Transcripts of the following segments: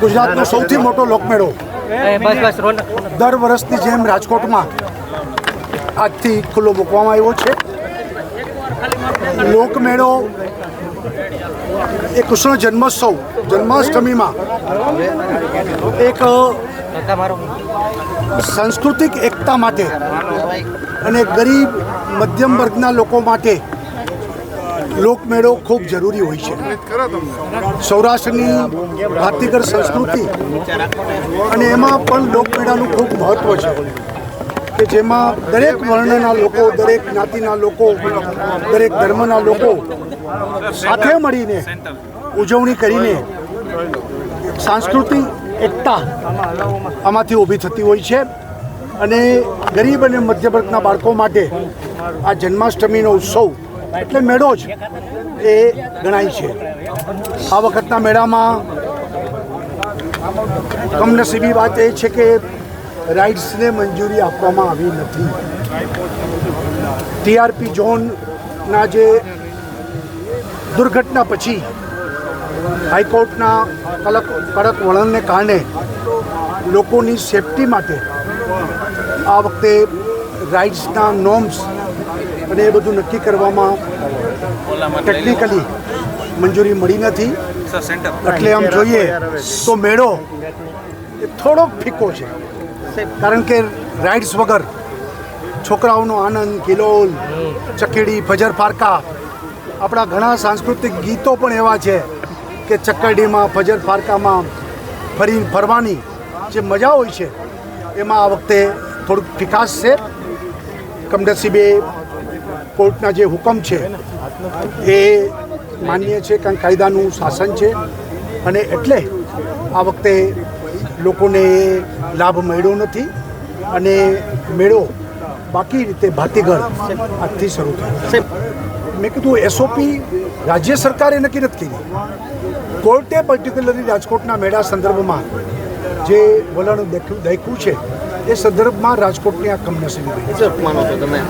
ગુજરાતનો સૌથી મોટો લોકમેળો. દર વર્ષની જેમ રાજકોટમાં આજથી ખુલ્લો મૂકવામાં આવ્યો છે. લોકમેળો એ કૃષ્ણ જન્મોત્સવ જન્માષ્ટમીમાં એક સાંસ્કૃતિક એકતા માટે અને ગરીબ મધ્યમ વર્ગના લોકો માટે લોકમેળો ખૂબ જરૂરી હોય છે. સૌરાષ્ટ્રની ભાતીગર સંસ્કૃતિ અને એમાં પણ લોકમેળાનું ખૂબ મહત્ત્વ છે કે જેમાં દરેક વર્ણના લોકો, દરેક જ્ઞાતિના લોકો, દરેક ધર્મના લોકો સાથે મળીને ઉજવણી કરીને સાંસ્કૃતિક એકતા આમાંથી ઊભી થતી હોય છે. અને ગરીબ અને મધ્યવર્ગના બાળકો માટે આ જન્માષ્ટમીનો ઉત્સવ એટલે મેળો જ એ ગણાય છે. આ વખતના મેળામાં કમનસીબી વાત એ છે કે રાઇડ્સને મંજૂરી આપવામાં આવી નથી. ટીઆરપી ઝોનના જે દુર્ઘટના પછી હાઈકોર્ટના કડક કડક વલણને કારણે લોકોની સેફટી માટે આ વખતે રાઇડ્સના નોર્મ્સ અને એ બધું નક્કી કરવામાં ટેકનિકલી મંજૂરી મળી નથી. એટલે આમ જોઈએ તો મેળો એ થોડોક ફીકો છે. કારણ કે રાઇડ્સ વગર છોકરાઓનો આનંદ, કિલોલ, ચકેડી, ફજર ફારકા, આપણા ઘણા સાંસ્કૃતિક ગીતો પણ એવા છે કે ચકરડીમાં ભજર ફારકામાં ફરી ફરવાની જે મજા હોય છે, એમાં આ વખતે થોડુંક વિકાસ છે. કમનસીબે કોર્ટના જે હુકમ છે એ માન્ય છે કારણ કાયદાનું શાસન છે. અને એટલે આ વખતે લોકોને લાભ મળ્યો નથી અને મેળો બાકી રીતે ભાતીગળ આજથી શરૂ થયો. મેં કીધું એસઓપી રાજ્ય સરકારે નક્કી નથી કરી. કોર્ટે પર્ટિક્યુલરલી રાજકોટના મેળા સંદર્ભમાં જે વલણ દેખ્યું છે એ સંદર્ભમાં રાજકોટની આ કમનસીબી બની. માનો છો તમે?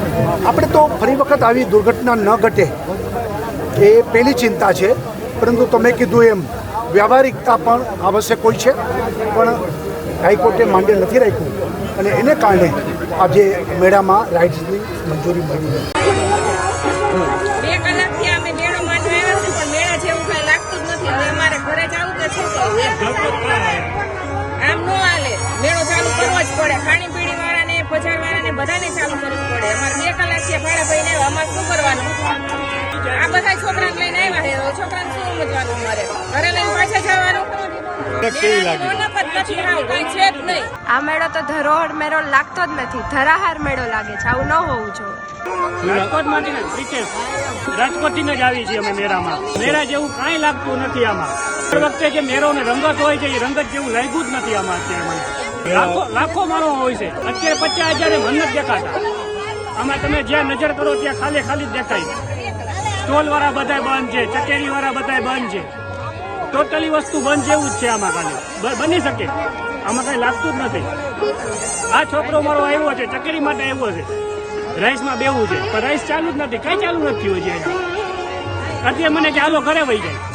આપણે તો ફરી વખત આવી દુર્ઘટના ન ઘટે એ પહેલી ચિંતા છે. પરંતુ તમે કીધું એમ વ્યવહારિકતા પણ આવશ્યક હોય છે. પણ હાઈકોર્ટે માંડે નથી રાખ્યું. અને એને કારણે આજે મેળામાં રાઇડ્સની મંજૂરી મળી નથી. બધાને ચાલુ કરવું પડે. અમારે બે કલાક છે ભાડા ભાઈને અમારે શું કરવાનું? આ બધા છોકરાને લઈને આવ્યા છે છોકરાને શું સમજવાનું અમારે? ઘરે લઈને પાછા જવાનું? આ મેળો તો ધરોહર મેળો લાગતો જ નથી. ધરાહાર મેળો લાગે છે આવું ન હોવું જોઈએ. પ્રિતેશ રાજકોટથી જ આવી છીએ અમે મેળામાં. મેળા જેવું કાંઈ લાગતું નથી આમાં. દર વખતે જે મેળો ને રંગત હોય છે એ રંગત જેવું લાગ્યું જ નથી આમાં અત્યારે મને. લાખો લાખો હોય છે. અત્યારે પચાસ હજાર મન જ દેખાતા. આમાં તમે જ્યાં નજર કરો ત્યાં ખાલી ખાલી જ દેખાય સ્ટોલ વાળા બધા બંધ છે ચકેરી વાળા બધા બંધ છે. ટોટલી વસ્તુ બંધ જેવું જ છે આમાં ખાલી. બની શકે. આમાં કઈ લાગતું જ નથી. આ છોકરો મારો આવ્યો છે, ચકેરી માટે આવ્યો છે. રાઈસમાં બેવું છે. પણ રાઈસ ચાલુ જ નથી. કઈ ચાલુ નથી થયું છે અત્યારે મને કે હાલો ઘરે વહી જાય.